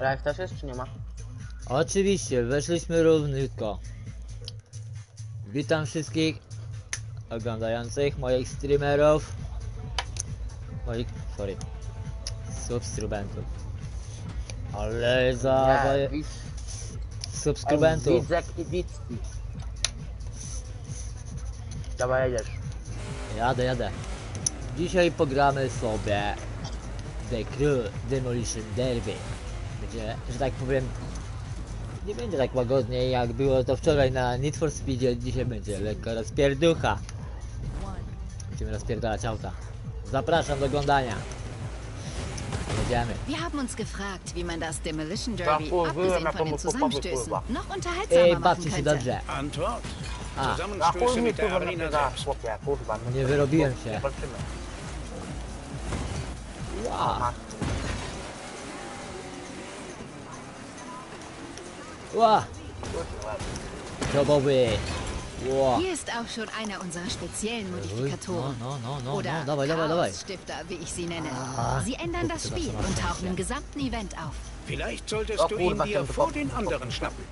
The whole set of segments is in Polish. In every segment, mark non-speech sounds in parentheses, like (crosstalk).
Live też jest, czy nie ma? Oczywiście, weszliśmy równiutko. Witam wszystkich oglądających moich streamerów. Moich, sorry, subskrybentów. Ale za Nie, widz, subskrybentów. Widzek i Wicki. Dobra, jedziesz. Jadę, jadę. Dzisiaj pogramy sobie The Crew Demolition Derby. Będzie, że tak powiem, nie będzie tak łagodnie jak było to wczoraj na Need for Speedzie, dzisiaj będzie lekko rozpierducha. Będziemy rozpierdalać auta. Zapraszam do oglądania. Jedziemy. Wir haben uns gefragt, wie man das Demolition Derby, abgesehen na von den Zusammenstößen, noch unterhaltsamer bawcie się könnte. dobrze. Antwort? A, Zusammenstöße mi mit der Arena selbst. No, Nie wyrobiłem się. Wow. Jobowy. Ła. Hier ist auch schon einer unserer speziellen Modifikatoren. no, no, no, Oder no, dawaj, dawaj, dawaj. Chaosstifter, wie ich sie nenne. Ah, sie ändern das guck dir das Spiel und tauchen im gesamten Event auf. Vielleicht solltest Oh, du ihn was dir vor den anderen schnappen.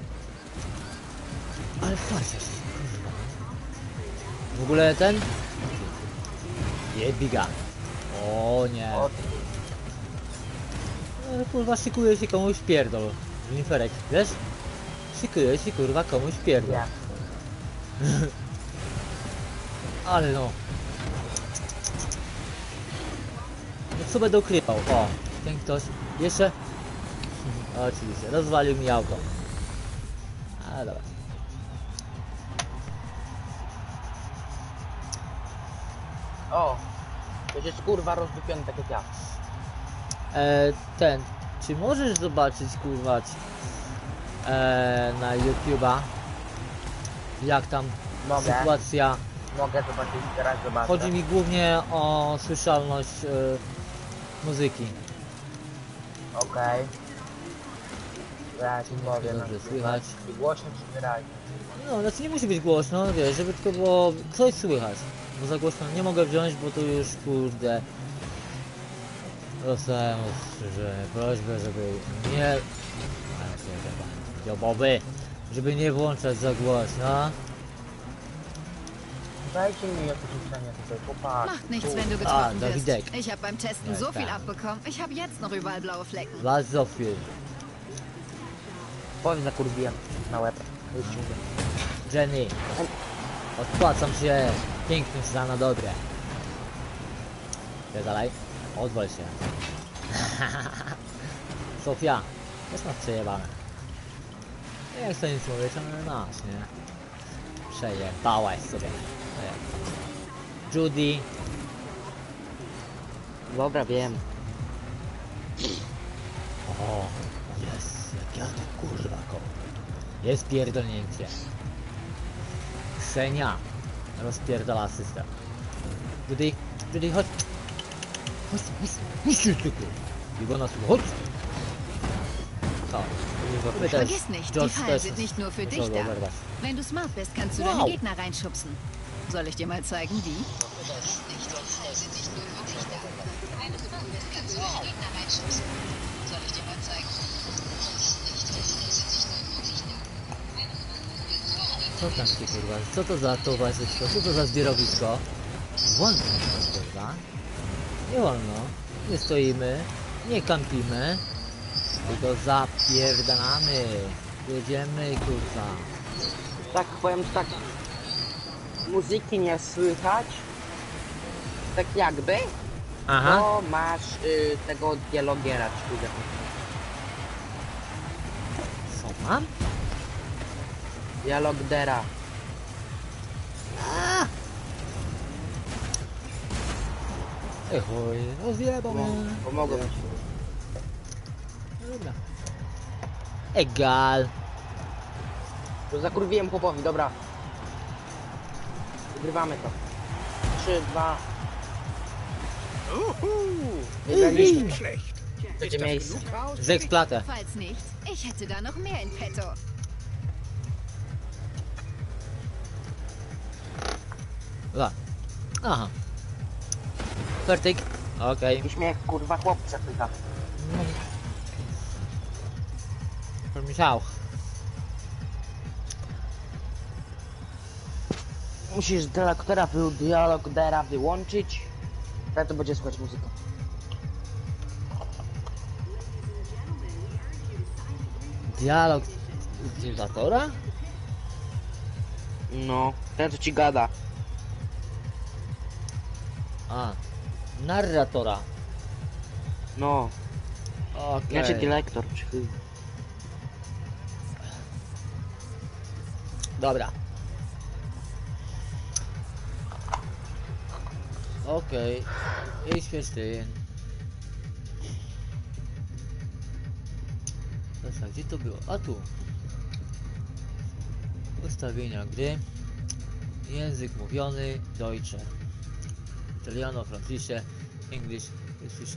Kurwa. W ogóle ten? Jebiga. O nie. Kurwa szykuje się komuś pierdol. Winiferek, wiesz? Szykuje się kurwa komuś pierdol. nie. (laughs) Ale no. No co będę ukrywał? O, ten ktoś. Jeszcze? (laughs) Oczywiście, rozwalił mi auto. Ale dobra. O, to jest kurwa rozdupiony tak jak ja. E, ten, czy możesz zobaczyć kurwa e, na YouTube'a jak tam Mogę. sytuacja Mogę zobaczyć, teraz zobaczę. chodzi mi głównie o słyszalność e, muzyki Okej. Ja ci powiem. dobrze na- słychać. Czy Głośno czy wyraźnie? no znaczy nie musi być głośno wiesz żeby tylko było coś słychać bo za głośno nie mogę wziąć bo tu już kurde dostałem że prośbę żeby nie jobowy żeby nie włączać za głośno Dajcie mi jakieś życzenie tutaj, chłopaki. Macht nichts, wenn du Ah, getroffen Davidek. wirst. Ich habe beim Testen so viel abbekommen. Ich habe jetzt noch überall blaue Flecken. Was so viel Powiem zakurwiłem na łeb. Już ci mówię. Jenny odpłacam się pięknym za na dobre Idę dalej odwal się (laughs) Sofia jest nas przejebane nie chcę nic mówić, ale masz, nie? Przejebałaś sobie Nie. Judy Dobra, wiem. O, jest, jak ja to kurwa koło. Jest pierdolnięcie. Ksenia rozpierdala system. Judy, Judy, chodź. Chodź, chodź, chodź, tylko. Jego nas chodź. Co? My też. Vergiss nicht, die George Fallen też sind nicht nur für muszą dich go da. oberwać. Wenn du smart bist, kannst du Wow. deine Gegner reinschubsen. Soll ich dir mal zeigen, wie? Co tam się kurwa? Co to za towarzystwo? Co to za zbiorowisko? Wolno kurwa. Nie wolno. Nie stoimy. Nie kampimy. Tylko zapierdalamy. Jedziemy kurwa. Tak, powiem tak. Muzyki nie słychać. Tak jakby. Aha. To masz y, tego dialogiera, czy. Co mam? Dialogdera. Ej chuj, rozjebał mnie. Pomo- Pomogę ci. Dobra. Egal. To zakurwiłem chłopowi, dobra. Wygrywamy to. 3, 2, Uhu, wygraliśmy. schlecht. Das miejsce. Sechs Platte. Falls nicht, ich hätte da noch mehr in petto. Dwa. Aha. Fertig. Okej. Śmiech kurwa chłopca pyta. Für mich auch. Musisz dialogdera, wy, dialogdera wyłączyć. Wtedy to będzie słychać muzykę. Dialog utilizatora? No, ten co ci gada. A, narratora. No, Okej. znaczy dyrektor. czy- Dobra. Okej. Ich verstehe. Dobra, gdzie to było? A tu. Ustawienia gry. Język mówiony Deutsche. Italiano, Francisze, English,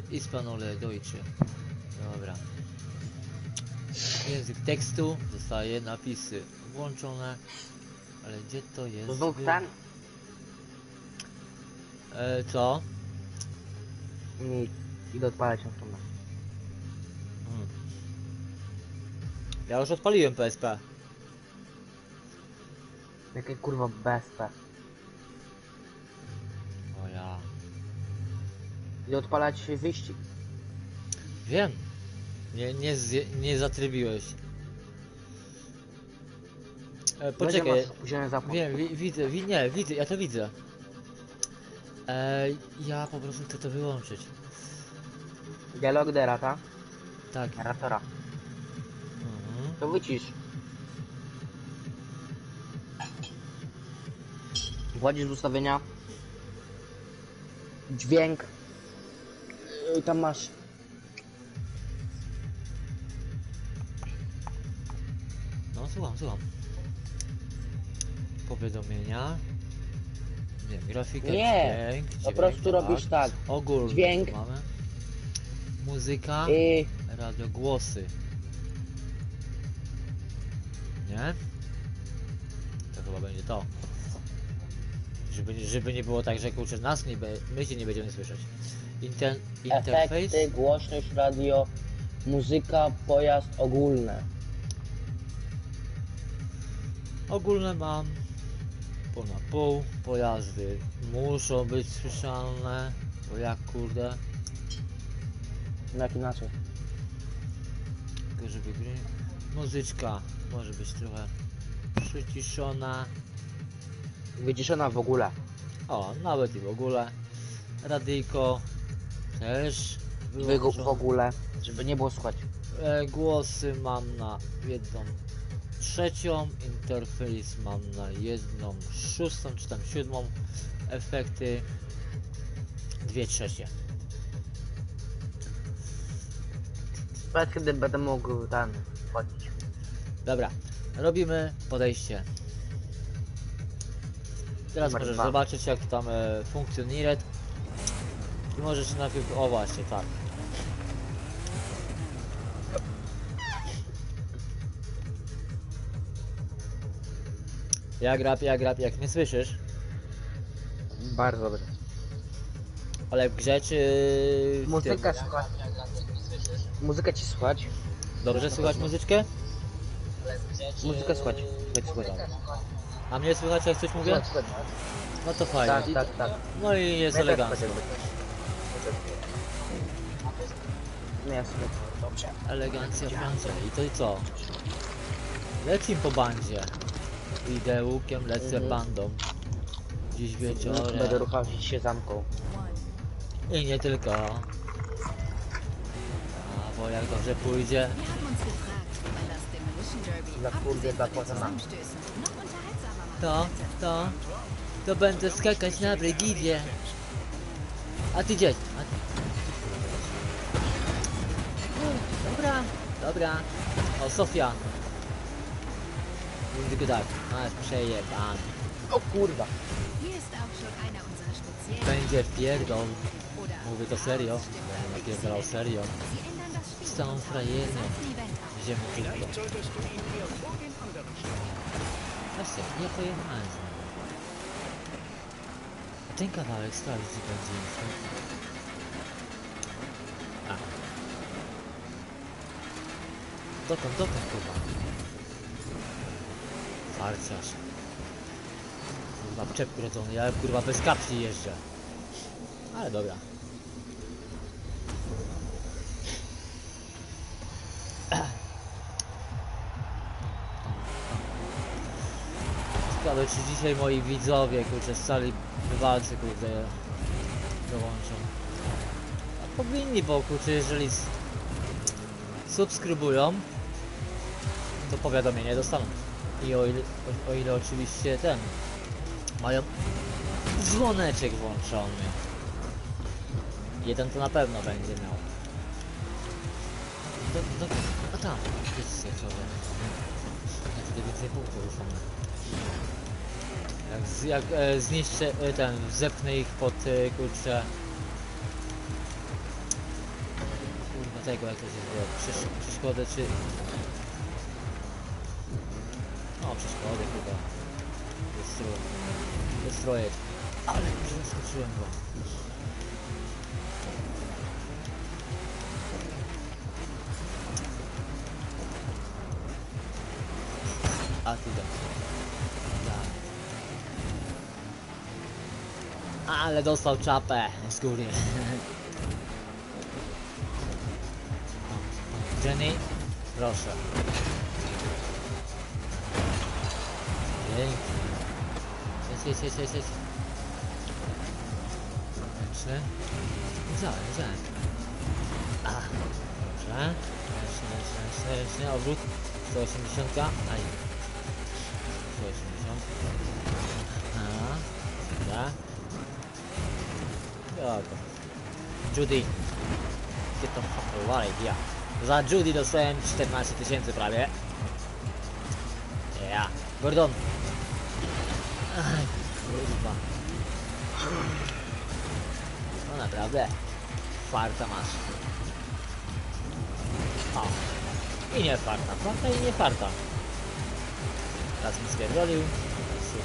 Hispanole, Deutsche. Dobra. Język tekstu zostaje napisy włączone. Ale gdzie to jest? Ten? E, co? Nie, idę odpalać na stronę. Hmm. Ja już odpaliłem PSP. Jakie kurwa bezpe. O ja. Idę odpalać wyścig. Wiem. Nie, nie, zje, nie zatrybiłeś. E, poczekaj. Zapłon. Wiem, wi, widzę, wi, nie, widzę, ja to widzę. E, ja po prostu chcę to wyłączyć. Dialogdera, ta? Tak. Narratora. Mhm. To wycisz. Wchodzisz w ustawienia. Dźwięk. I tam masz. Słucham, słucham. Powiadomienia. Nie, grafika, Nie, dźwięk, Po dźwięk, prostu robisz tak. Ogólnie Dźwięk. mamy. Muzyka, I radiogłosy. Nie? To chyba będzie to. Żeby, żeby nie było tak, że kurczę nas nie, be- my się nie będziemy słyszeć. Inter, interfejs? efekty, głośność, radio, muzyka, pojazd ogólne. Ogólne mam pół na pół. Pojazdy muszą być słyszalne. Bo jak kurde, No jak inaczej. tylko żeby gry. Muzyczka może być trochę przyciszona. Wyciszona w ogóle. O, nawet i w ogóle. Radyjko też Wygu- w wyłączone. ogóle. Żeby nie było słuchać. E, głosy mam na jedną trzecią, interfejs mam na jedną szóstą czy tam siódmą, efekty dwie trzecie. Nawet kiedy będę mógł ten wchodzić. Dobra, robimy podejście. Teraz Numer możesz dwa. zobaczyć jak tam e, funkcjonuje. I możesz najpierw, o właśnie, tak. Jak rap, jak rap, jak nie słyszysz, Bardzo dobry. ale w grze czy... w Muzykę tym? słuchać. Muzykę ci słuchać. Dobrze słychać muzyczkę? Muzykę słuchać. Słuchać, słuchać. A mnie słychać jak coś mówię? Słuchać, słuchać. No to fajnie. Tak, tak, tak. No i jest Mnie też elegancko. jakby. Nie, słuchaj. Dobrze. Elegancja Francja. I to i co? Lecim po bandzie. Idę łukiem, lecę Mhm. bandą. Dziś wieczorem. Będę ruchał się zamką. I nie tylko. A bo jak dobrze pójdzie, Wir haben uns gefragt, wie man das Demolition Derby Dla kurde, dla abgesehen von den Poznana. Zusammenstößen noch unterhaltsamer machen to, to, to będę skakać na Brygidzie. A ty gdzie? A ty... Dobra, dobra. O, Sofia. Mówi tylko tak, masz przejebany. O kurwa. Będzie pierdol. Mówię to serio. Będę napierdalał serio. Z całą frajernią. Idziemy tylko. Właśnie, nie pojechałem z nim. A ten kawałek sprawdź, gdzie będzie info. A. Dokąd, dokąd kurwa? Farciarz. Kurwa, w czepku ja kurwa bez kapci jeżdżę. Ale dobra. Ciekawe czy dzisiaj moi widzowie kurczę z sali wywalcy kurde dołączą. A powinni, bo kurczę jeżeli subskrybują to powiadomienie dostaną. I o ile, o, o ile oczywiście ten mają dzwoneczek włączony. Jeden to na pewno będzie miał. Do, do, a tam, jest sektorze. Ja wtedy więcej punktów mam. Jak, z, jak e, zniszczę e, ten, zepnę ich pod e, kurczę. Kurwa tego jak to się nazywa, Przesz, przeszkodę czy... No przeszkody chyba. Destroy. Destroyer. Ale już zaskoczyłem go. A ty. Ale dostał czapę z góry. (laughs) Jenny, proszę. Pięknie. Jest, jest, jest, jest, jest. Trzy. Widziałem, widziałem. A, dobrze. Ręcznie, ręcznie, ręcznie, ręcznie, obrót. 180. Aj. 180. A, dobra. Jaka. Judy. Get the fuck away, yeah. Za Judy dostałem 14 tysięcy prawie. Yeah. Gordon. Aj, kurwa. No naprawdę. Farta masz. O. I nie farta. Farta i nie farta. Raz mi spierdolił.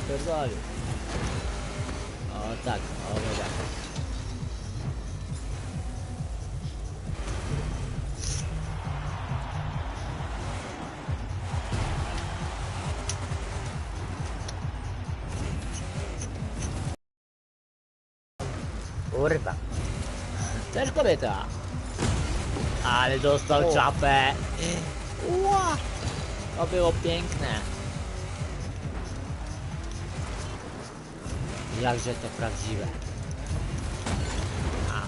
Spierdolił. O tak, o dobra. Kobieta. Ale dostał O. czapę. Ła! To było piękne. Jakże to prawdziwe. A.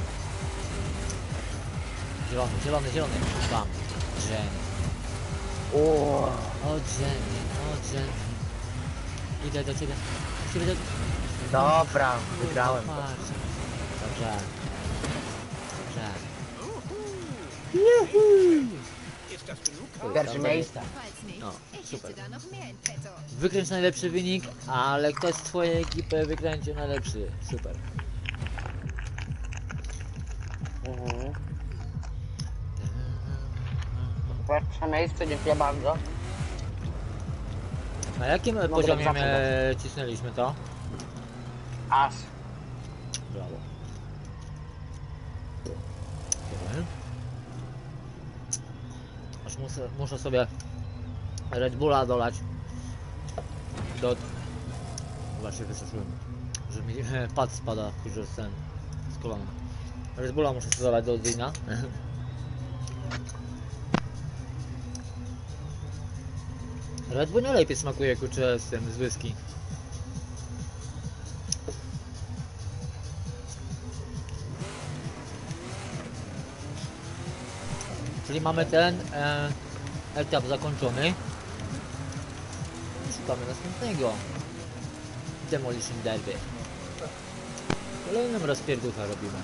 Zielony, zielony, zielony. Bam. Jenny. O, O Jenny, o Jenny. Idę do ciebie. Do ciebie do... dobra, wygrałem. Dobrze. Pierwsze miejsce. Oh, ich super. Wykręć najlepszy wynik, ale ktoś z twojej ekipy wykręcił najlepszy. Super. Mhm. Pierwsze miejsce, dziękuję bardzo. Na jakim Mogę poziomie cisnęliśmy to? Aż. Brawo. Dobra. Aż muszę, muszę sobie Red Bulla dolać. Do... Właśnie wystraszyłem, że mi pad spada, kurczę, z kolana. Red Bulla muszę sobie dolać do dnia. (laughs) Red Bull nie lepiej smakuje, kurczę, z tym, z whisky. Czyli mamy ten e, etap zakończony. Szukamy następnego. Demolition Derby. Kolejną rozpierduchę robimy.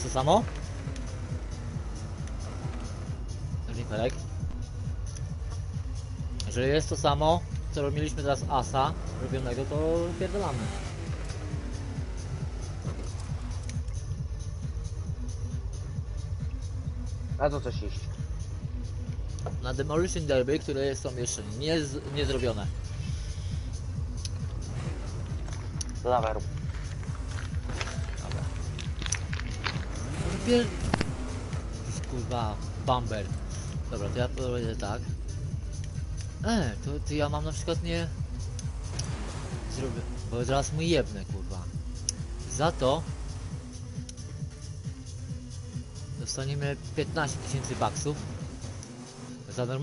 Jest to samo? Nikolek? Jeżeli jest to samo, co mieliśmy teraz asa robionego, to pierdolamy. A to coś iść. Na Demolition Derby, które są jeszcze nie, nie zrobione. Dawaj rób. Pier... Kurwa, bumper. Dobra, to ja będzie tak. E, to, to ja mam na przykład nie... Zrobię, bo teraz mu jebnę, kurwa. Za to... Dostaniemy 15 tysięcy baksów. Za normalne.